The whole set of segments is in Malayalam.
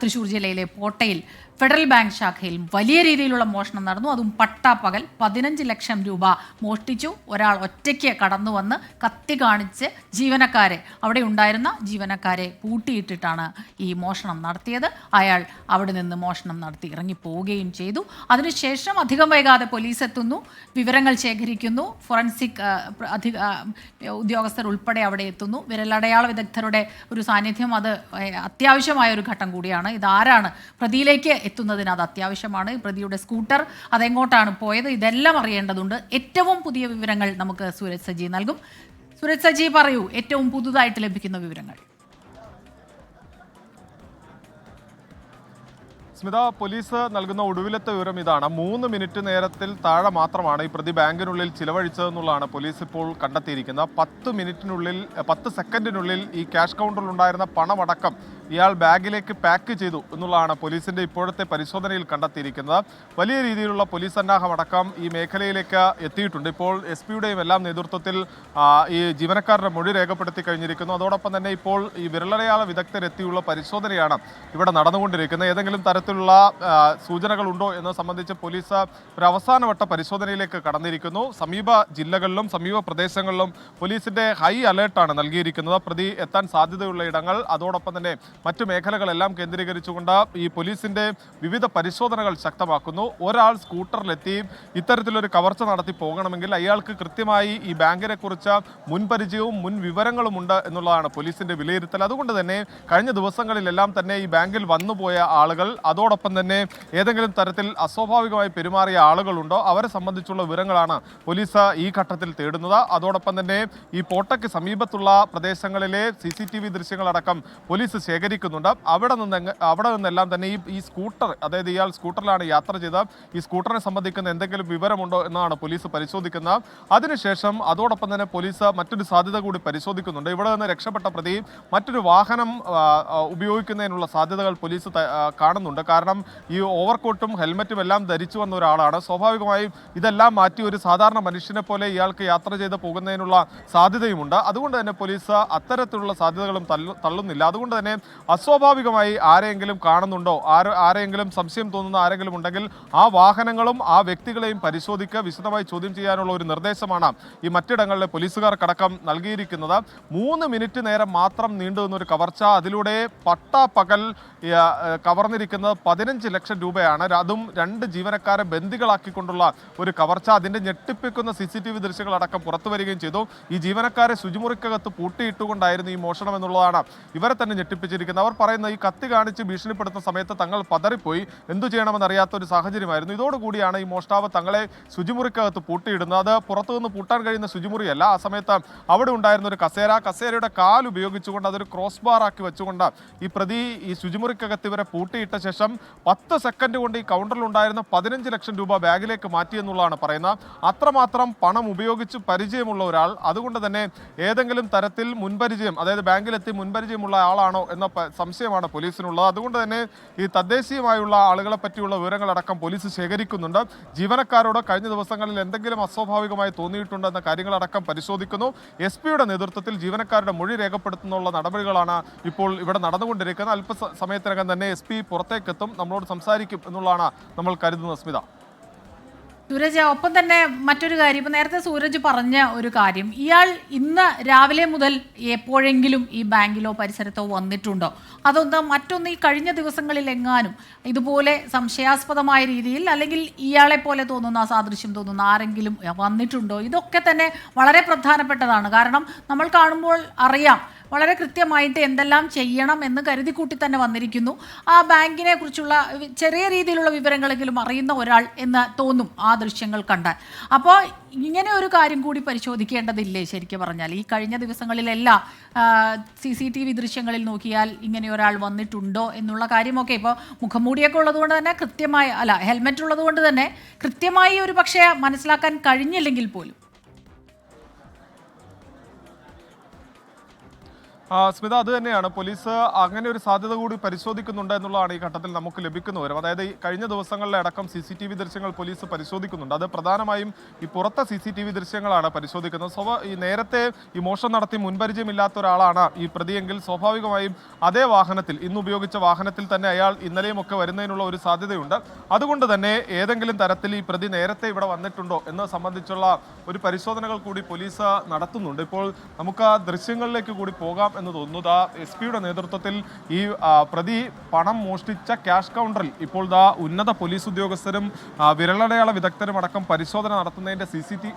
തൃശൂർ ജില്ലയിലെ പോട്ടയിൽ ഫെഡറൽ ബാങ്ക് ശാഖയിൽ വലിയ രീതിയിലുള്ള മോഷണം നടന്നു. അതും പട്ടാപ്പകൽ പതിനഞ്ച് ലക്ഷം രൂപ മോഷ്ടിച്ചു. ഒരാൾ ഒറ്റയ്ക്ക് കടന്നു വന്ന് കത്തി കാണിച്ച് ജീവനക്കാരെ അവിടെ ഉണ്ടായിരുന്ന ജീവനക്കാരെ പൂട്ടിയിട്ടിട്ടാണ് ഈ മോഷണം നടത്തിയത്. അയാൾ അവിടെ നിന്ന് മോഷണം നടത്തി ഇറങ്ങിപ്പോവുകയും ചെയ്തു. അതിനുശേഷം അധികം വൈകാതെ പോലീസ് എത്തുന്നു. വിവരങ്ങൾ ശേഖരിക്കുന്നു. ഫോറൻസിക് അധിക ഉദ്യോഗസ്ഥർ ഉൾപ്പെടെ അവിടെ എത്തുന്നു. വിരലടയാള വിദഗ്ധരുടെ ഒരു സാന്നിധ്യം അത് അത്യാവശ്യമായ ഒരു ഘട്ടം കൂടിയാണ്. ഇതാരാണ് പ്രതിയിലേക്ക് എത്തുന്നതിന് അത് അത്യാവശ്യമാണ്. പ്രതിയുടെ സ്കൂട്ടർ അതെങ്ങോട്ടാണ് പോയത് ഇതെല്ലാം അറിയേണ്ടതുണ്ട്. ഏറ്റവും പുതിയ വിവരങ്ങൾ നമുക്ക് സൂരജ് സജി നൽകും. സൂരജ് സജി പറയൂ ഏറ്റവും പുതുതായിട്ട് ലഭിക്കുന്ന വിവരങ്ങൾ. സ്മിത പോലീസ് നൽകുന്ന ഒടുവിലത്തെ വിവരം ഇതാണ്. മൂന്ന് മിനിറ്റ് നേരത്തിൽ താഴെ മാത്രമാണ് ഈ പ്രതി ബാങ്കിനുള്ളിൽ ചിലവഴിച്ചതെന്നുള്ളതാണ് പോലീസ് ഇപ്പോൾ കണ്ടെത്തിയിരിക്കുന്നത്. പത്ത് മിനിറ്റിനുള്ളിൽ പത്ത് സെക്കൻഡിനുള്ളിൽ ഈ ക്യാഷ് കൗണ്ടറിൽ ഉണ്ടായിരുന്ന പണമടക്കം ഇയാൾ ബാഗിലേക്ക് പാക്ക് ചെയ്തു എന്നുള്ളതാണ് പോലീസിന്റെ ഇപ്പോഴത്തെ പരിശോധനയിൽ കണ്ടെത്തിയിരിക്കുന്നത്. വലിയ രീതിയിലുള്ള പോലീസ് സന്നാഹമടക്കം ഈ മേഖലയിലേക്ക് എത്തിയിട്ടുണ്ട്. ഇപ്പോൾ എസ് പിയുടെയും എല്ലാം നേതൃത്വത്തിൽ ഈ ജീവനക്കാരുടെ മൊഴി രേഖപ്പെടുത്തി കഴിഞ്ഞിരിക്കുന്നു. അതോടൊപ്പം തന്നെ ഇപ്പോൾ ഈ വിരലടയാള വിദഗ്ധരെത്തിയുള്ള പരിശോധനയാണ് ഇവിടെ നടന്നുകൊണ്ടിരിക്കുന്നത്. ഏതെങ്കിലും തരത്തിലുള്ള സൂചനകളുണ്ടോ എന്ന് സംബന്ധിച്ച് പോലീസ് ഒരു അവസാനവട്ട പരിശോധനയിലേക്ക് കടന്നിരിക്കുന്നു. സമീപ ജില്ലകളിലും സമീപ പ്രദേശങ്ങളിലും പോലീസിന്റെ ഹൈ അലേർട്ടാണ് നൽകിയിരിക്കുന്നത്. പ്രതി എത്താൻ സാധ്യതയുള്ള ഇടങ്ങൾ. അതോടൊപ്പം തന്നെ മറ്റു മേഖലകളെല്ലാം കേന്ദ്രീകരിച്ചുകൊണ്ട് ഈ പോലീസിന്റെ വിവിധ പരിശോധനകൾ ശക്തമാക്കുന്നു. ഒരാൾ സ്കൂട്ടറിലെത്തി ഇത്തരത്തിലൊരു കവർച്ച നടത്തി പോകണമെങ്കിൽ അയാൾക്ക് കൃത്യമായി ഈ ബാങ്കിനെക്കുറിച്ച് മുൻപരിചയവും മുൻ വിവരങ്ങളും ഉണ്ട് എന്നുള്ളതാണ് പോലീസിന്റെ വിലയിരുത്തൽ. അതുകൊണ്ട് തന്നെ കഴിഞ്ഞ ദിവസങ്ങളിലെല്ലാം തന്നെ ഈ ബാങ്കിൽ വന്നുപോയ ആളുകൾ അതോടൊപ്പം തന്നെ ഏതെങ്കിലും തരത്തിൽ അസ്വാഭാവികമായി പെരുമാറിയ ആളുകളുണ്ടോ? അവരെ സംബന്ധിച്ചുള്ള വിവരങ്ങളാണ് പോലീസ് ഈ ഘട്ടത്തിൽ തേടുന്നത്. അതോടൊപ്പം തന്നെ ഈ പോട്ടയ്ക്ക് സമീപത്തുള്ള പ്രദേശങ്ങളിലെ സി ദൃശ്യങ്ങളടക്കം പോലീസ് ശേഖരിക്കുന്നുണ്ട്. അവിടെ നിന്ന് അവിടെ നിന്നെല്ലാം തന്നെ ഈ ഈ സ്കൂട്ടർ അതായത് ഇയാൾ സ്കൂട്ടറിലാണ് യാത്ര ചെയ്ത ഈ സ്കൂട്ടറിനെ സംബന്ധിക്കുന്ന എന്തെങ്കിലും വിവരമുണ്ടോ എന്നാണ് പോലീസ് പരിശോധിക്കുന്നത്. അതിനുശേഷം അതോടൊപ്പം തന്നെ പോലീസ് മറ്റൊരു സാധ്യത കൂടി പരിശോധിക്കുന്നുണ്ട്. ഇവിടെ നിന്ന് രക്ഷപ്പെട്ട പ്രതി മറ്റൊരു വാഹനം ഉപയോഗിക്കുന്നതിനുള്ള സാധ്യതകൾ പോലീസ് കാണുന്നുണ്ട്. കാരണം ഈ ഓവർകോട്ടും ഹെൽമറ്റും എല്ലാം ധരിച്ചു വന്ന ഒരാളാണ്. സ്വാഭാവികമായും ഇതെല്ലാം മാറ്റി ഒരു സാധാരണ മനുഷ്യനെ പോലെ ഇയാൾക്ക് യാത്ര ചെയ്ത് പോകുന്നതിനുള്ള സാധ്യതയുമുണ്ട്. അതുകൊണ്ട് തന്നെ പോലീസ് അത്തരത്തിലുള്ള സാധ്യതകളും തള്ളുന്നില്ല. അതുകൊണ്ട് തന്നെ അസ്വാഭാവികമായി ആരെയെങ്കിലും കാണുന്നുണ്ടോ? ആരോ ആരെയെങ്കിലും സംശയം തോന്നുന്ന ആരെങ്കിലും ഉണ്ടെങ്കിൽ ആ വാഹനങ്ങളും ആ വ്യക്തികളെയും പരിശോധിക്കുക വിശദമായി ചോദ്യം ചെയ്യാനുള്ള ഒരു നിർദ്ദേശമാണ് ഈ മറ്റിടങ്ങളിലെ പോലീസുകാർക്കടക്കം നൽകിയിരിക്കുന്നത്. മൂന്ന് മിനിറ്റ് നേരം മാത്രം നീണ്ടു നിന്നൊരു കവർച്ച അതിലൂടെ പട്ടാപ്പകൽ കവർന്നിരിക്കുന്നത് പതിനഞ്ച് ലക്ഷം രൂപയാണ്. അതും രണ്ട് ജീവനക്കാരെ ബന്ദികളാക്കിക്കൊണ്ടുള്ള ഒരു കവർച്ച. അതിന്റെ ഞെട്ടിപ്പിക്കുന്ന സി സി ടി വി ദൃശ്യങ്ങളടക്കം പുറത്തു വരികയും ചെയ്തു. ഈ ജീവനക്കാരെ ശുചിമുറിക്കകത്ത് പൂട്ടിയിട്ടുകൊണ്ടായിരുന്നു ഈ മോഷണം എന്നുള്ളതാണ് ഇവരെ തന്നെ ഞെട്ടിപ്പിച്ചിരിക്കുന്നത്. അവർ പറയുന്നത് ഈ കത്തി കാണിച്ച് ഭീഷണിപ്പെടുത്തുന്ന സമയത്ത് തങ്ങൾ പതറിപ്പോയി. എന്തു ചെയ്യണമെന്നറിയാത്ത ഒരു സാഹചര്യമായിരുന്നു. ഇതോടുകൂടിയാണ് ഈ മോഷ്ടാവ് തങ്ങളെ ശുചിമുറിക്കകത്ത് പൂട്ടിയിടുന്നത്. അത് പുറത്തുനിന്ന് പൂട്ടാൻ കഴിയുന്ന ശുചിമുറിയല്ല. ആ സമയത്ത് അവിടെ ഉണ്ടായിരുന്ന ഒരു കസേര. കസേരയുടെ കാൽ ഉപയോഗിച്ചുകൊണ്ട് അതൊരു ക്രോസ് ബാർ ആക്കി വെച്ചുകൊണ്ട് ഈ പ്രതി ഈ ശുചിമുറിക്കകത്ത് ഇവരെ പൂട്ടിയിട്ട ശേഷം പത്ത് സെക്കൻഡ് കൊണ്ട് ഈ കൗണ്ടറിൽ ഉണ്ടായിരുന്ന പതിനഞ്ച് ലക്ഷം രൂപ ബാഗിലേക്ക് മാറ്റി എന്നുള്ളതാണ് പറയുന്നത്. അത്രമാത്രം പണം ഉപയോഗിച്ച് പരിചയമുള്ള ഒരാൾ. അതുകൊണ്ട് തന്നെ ഏതെങ്കിലും തരത്തിൽ മുൻപരിചയം അതായത് ബാങ്കിലെത്തി മുൻപരിചയമുള്ള ആളാണോ എന്ന സംശയമാണ് പോലീസിനുള്ളത്. അതുകൊണ്ട് തന്നെ ഈ തദ്ദേശീയമായുള്ള ആളുകളെ പറ്റിയുള്ള വിവരങ്ങളടക്കം പോലീസ് ശേഖരിക്കുന്നുണ്ട്. ജീവനക്കാരോട് കഴിഞ്ഞ ദിവസങ്ങളിൽ എന്തെങ്കിലും അസ്വാഭാവികമായി തോന്നിയിട്ടുണ്ടെന്ന കാര്യങ്ങളടക്കം പരിശോധിക്കുന്നു. എസ് പിയുടെ നേതൃത്വത്തിൽ ജീവനക്കാരുടെ മൊഴി രേഖപ്പെടുത്തുന്നുള്ള നടപടികളാണ് ഇപ്പോൾ ഇവിടെ നടന്നുകൊണ്ടിരിക്കുന്നത്. അല്പസമയത്തിനകം തന്നെ എസ് പി പുറത്തേക്കെത്തും നമ്മളോട് സംസാരിക്കും എന്നുള്ളതാണ് നമ്മൾ കരുതുന്നത്. സ്മിത. സൂരജ് ഒപ്പം തന്നെ മറ്റൊരു കാര്യം ഇപ്പം നേരത്തെ സൂരജ് പറഞ്ഞ ഒരു കാര്യം ഇയാൾ ഇന്ന് രാവിലെ മുതൽ എപ്പോഴെങ്കിലും ഈ ബാങ്കിലോ പരിസരത്തോ വന്നിട്ടുണ്ടോ? അതൊന്ന് മറ്റൊന്ന് ഈ കഴിഞ്ഞ ദിവസങ്ങളിൽ എങ്ങാനും ഇതുപോലെ സംശയാസ്പദമായ രീതിയിൽ അല്ലെങ്കിൽ ഇയാളെ പോലെ തോന്നുന്ന സാദൃശ്യം തോന്നുന്ന ആരെങ്കിലും വന്നിട്ടുണ്ടോ? ഇതൊക്കെ തന്നെ വളരെ പ്രധാനപ്പെട്ടതാണ്. കാരണം നമ്മൾ കാണുമ്പോൾ അറിയാം വളരെ കൃത്യമായിട്ട് എന്തെല്ലാം ചെയ്യണം എന്ന് കരുതിക്കൂട്ടി തന്നെ വന്നിരിക്കുന്നു. ആ ബാങ്കിനെ കുറിച്ചുള്ള ചെറിയ രീതിയിലുള്ള വിവരങ്ങളെങ്കിലും അറിയുന്ന ഒരാൾ എന്ന് തോന്നും ആ ദൃശ്യങ്ങൾ കണ്ടാൽ. അപ്പോൾ ഇങ്ങനെ ഒരു കാര്യം കൂടി പരിശോധിക്കേണ്ടതില്ലേ ശരിക്കും പറഞ്ഞാൽ? ഈ കഴിഞ്ഞ ദിവസങ്ങളിലെല്ലാം സി സി ടി വി ദൃശ്യങ്ങളിൽ നോക്കിയാൽ ഇങ്ങനെ ഒരാൾ വന്നിട്ടുണ്ടോ എന്നുള്ള കാര്യമൊക്കെ ഇപ്പോൾ മുഖംമൂടിയൊക്കെ ഉള്ളതുകൊണ്ട് തന്നെ കൃത്യമായി അല്ല ഹെൽമെറ്റ് ഉള്ളതുകൊണ്ട് തന്നെ കൃത്യമായി ഒരു പക്ഷേ മനസ്സിലാക്കാൻ കഴിഞ്ഞില്ലെങ്കിൽ പോലും സ്മിത അത് തന്നെയാണ്. പോലീസ് അങ്ങനെ ഒരു സാധ്യത കൂടി പരിശോധിക്കുന്നുണ്ട് എന്നുള്ളതാണ് ഈ ഘട്ടത്തിൽ നമുക്ക് ലഭിക്കുന്ന വിവരം. അതായത് കഴിഞ്ഞ ദിവസങ്ങളിലെ അടക്കം സി സി ടി വി ദൃശ്യങ്ങൾ പോലീസ് പരിശോധിക്കുന്നുണ്ട്. അത് പ്രധാനമായും ഈ പുറത്തെ സി സി ടി വി ദൃശ്യങ്ങളാണ് പരിശോധിക്കുന്നത്. സ്വഭാ ഈ നേരത്തെ ഈ മോഷണം നടത്തി മുൻപരിചയമില്ലാത്ത ഒരാളാണ് ഈ പ്രതിയെങ്കിൽ സ്വാഭാവികമായും അതേ വാഹനത്തിൽ ഇന്ന് ഉപയോഗിച്ച വാഹനത്തിൽ തന്നെ അയാൾ ഇന്നലെയും ഒക്കെ വരുന്നതിനുള്ള ഒരു സാധ്യതയുണ്ട്. അതുകൊണ്ട് തന്നെ ഏതെങ്കിലും തരത്തിൽ ഈ പ്രതി നേരത്തെ ഇവിടെ വന്നിട്ടുണ്ടോ എന്ന് സംബന്ധിച്ചുള്ള ഒരു പരിശോധനകൾ കൂടി പോലീസ് നടത്തുന്നുണ്ട്. ഇപ്പോൾ നമുക്ക് ആ ദൃശ്യങ്ങളിലേക്ക് കൂടി പോകാം. എന്ന് തോന്നുന്നു. ദാ എസ് പിയുടെ നേതൃത്വത്തിൽ ഈ പ്രതി പണം മോഷ്ടിച്ച ക്യാഷ് കൗണ്ടറിൽ ഇപ്പോൾ ദാ ഉന്നത പോലീസ് ഉദ്യോഗസ്ഥരും വിരലടയാള വിദഗ്ധരും അടക്കം പരിശോധന നടത്തുന്നതിന്റെ സി സി ടി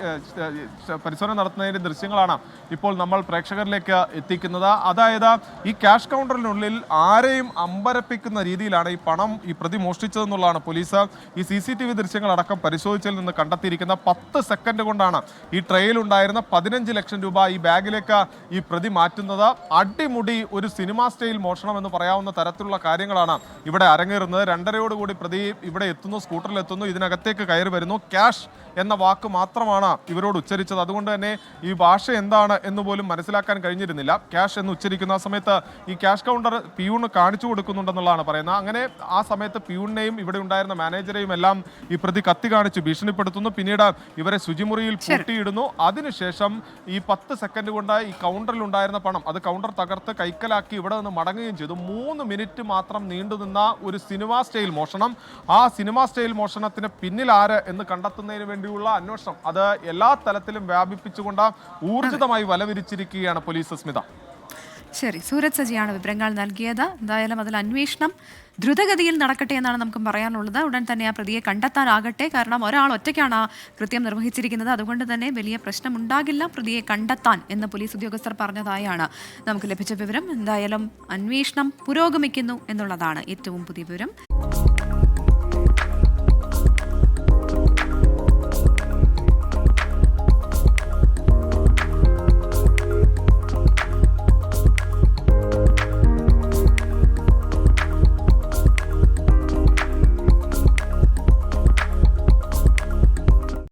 പരിശോധന നടത്തുന്നതിന്റെ ദൃശ്യങ്ങളാണ് ഇപ്പോൾ നമ്മൾ പ്രേക്ഷകരിലേക്ക് എത്തിക്കുന്നത്. അതായത് ഈ ക്യാഷ് കൗണ്ടറിനുള്ളിൽ ആരെയും അമ്പരപ്പിക്കുന്ന രീതിയിലാണ് ഈ പണം ഈ പ്രതി മോഷ്ടിച്ചതെന്നുള്ളതാണ് പോലീസ് ഈ സി സി ടി വി ദൃശ്യങ്ങളടക്കം പരിശോധിച്ചതിൽ നിന്ന് കണ്ടെത്തിയിരിക്കുന്ന പത്ത് സെക്കൻഡ് കൊണ്ടാണ് ഈ ട്രെയിൽ ഉണ്ടായിരുന്ന പതിനഞ്ച് ലക്ഷം രൂപ ഈ ബാഗിലേക്ക് ഈ പ്രതി മാറ്റുന്നത്. അടിമുടി ഒരു സിനിമാ സ്റ്റൈൽ മോഷണം എന്ന് പറയാവുന്ന തരത്തിലുള്ള കാര്യങ്ങളാണ് ഇവിടെ അരങ്ങേറുന്നത്. രണ്ടരയോടുകൂടി പ്രതി ഇവിടെ എത്തുന്നു സ്കൂട്ടറിൽ എത്തുന്നു ഇതിനകത്തേക്ക് കയറി വരുന്നു. ക്യാഷ് എന്ന വാക്ക് മാത്രമാണ് ഇവരോട് ഉച്ചരിച്ചത്. അതുകൊണ്ട് തന്നെ ഈ ഭാഷ എന്താണ് എന്ന് പോലും മനസ്സിലാക്കാൻ കഴിഞ്ഞിരുന്നില്ല. ക്യാഷ് എന്ന് ഉച്ചരിക്കുന്ന സമയത്ത് ഈ ക്യാഷ് കൗണ്ടർ പിയൂണ് കാണിച്ചു കൊടുക്കുന്നുണ്ടെന്നുള്ളതാണ് പറയുന്നത്. അങ്ങനെ ആ സമയത്ത് പിയൂണിനെയും ഇവിടെ ഉണ്ടായിരുന്ന മാനേജരെയും എല്ലാം ഈ പ്രതി കത്തി കാണിച്ച് ഭീഷണിപ്പെടുത്തുന്നു. പിന്നീട് ഇവരെ ശുചിമുറിയിൽ പൂട്ടിയിടുന്നു. അതിനുശേഷം ഈ പത്ത് സെക്കൻഡ് കൊണ്ട് ഈ കൗണ്ടറിൽ ഉണ്ടായിരുന്ന പണം അത് കൗണ്ടർ തകർത്ത് കൈക്കലാക്കി ഇവിടെ നിന്ന് മടങ്ങുകയും ചെയ്തു. മൂന്ന് മിനിറ്റ് മാത്രം നീണ്ടുനിന്ന ഒരു സിനിമ സ്റ്റൈൽ മോഷണം. ആ സിനിമ സ്റ്റൈൽ മോഷണത്തിന് പിന്നിൽ ആര് എന്ന് കണ്ടെത്തുന്നതിന് വേണ്ടിയുള്ള അന്വേഷണം. അത് എല്ലാ തലത്തിലും വ്യാപിപ്പിച്ചുകൊണ്ട് ഊർജിതമായി വലവിരിച്ചിരിക്കുകയാണ് പോലീസ് സ്മിത ശരി സൂരജ് സജിയാണ് വിവരങ്ങൾ നൽകിയത്. എന്തായാലും അതിൽ അന്വേഷണം ദ്രുതഗതിയിൽ നടക്കട്ടെ എന്നാണ് നമുക്ക് പറയാനുള്ളത്. ഉടൻ തന്നെ ആ പ്രതിയെ കണ്ടെത്താനാകട്ടെ. കാരണം ഒരാൾ ഒറ്റയ്ക്കാണ് ആ കൃത്യം നിർവഹിച്ചിരിക്കുന്നത്. അതുകൊണ്ട് തന്നെ വലിയ പ്രശ്നമുണ്ടാകില്ല പ്രതിയെ കണ്ടെത്താൻ എന്ന് പോലീസ് ഉദ്യോഗസ്ഥർ പറഞ്ഞതായാണ് നമുക്ക് ലഭിച്ച വിവരം. എന്തായാലും അന്വേഷണം പുരോഗമിക്കുന്നു എന്നുള്ളതാണ് ഏറ്റവും പുതിയ വിവരം.